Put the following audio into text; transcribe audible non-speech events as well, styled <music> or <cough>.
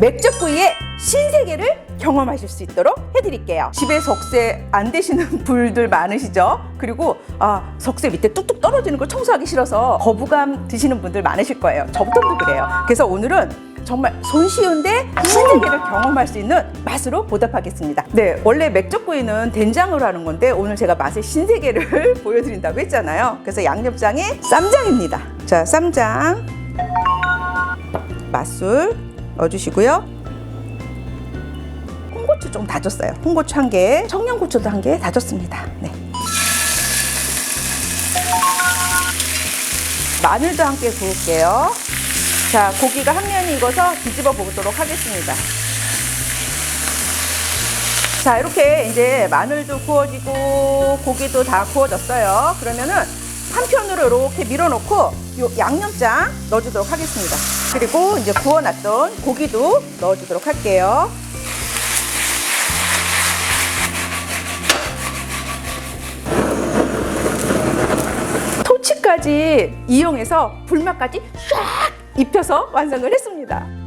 맥주구이의 신세계를 경험하실 수 있도록 해드릴게요. 집에 석쇠 안 되시는 분들 <laughs> 많으시죠? 그리고 아, 석쇠 밑에 뚝뚝 떨어지는 걸 청소하기 싫어서 거부감 드시는 분들 많으실 거예요. 저부터도 그래요. 그래서 오늘은 정말 손쉬운데 신세계를 경험할 수 있는 맛으로 보답하겠습니다. 네, 원래 맥주구이는 된장으로 하는 건데 오늘 제가 맛의 신세계를 <laughs> 보여드린다고 했잖아요. 그래서 양념장에 쌈장입니다. 자, 쌈장, 맛술 넣어주시고요. 홍고추 좀 다졌어요. 홍고추 한 개, 청양고추도 한 개 다졌습니다. 네. 마늘도 함께 구울게요. 자, 고기가 한 면이 익어서 뒤집어 보도록 하겠습니다. 자, 이렇게 이제 마늘도 구워지고 고기도 다 구워졌어요. 그러면은 한편으로 이렇게 밀어놓고 요 양념장 넣어주도록 하겠습니다. 그리고 이제 구워놨던 고기도 넣어주도록 할게요. 토치까지 이용해서 불맛까지 쫙 입혀서 완성을 했습니다.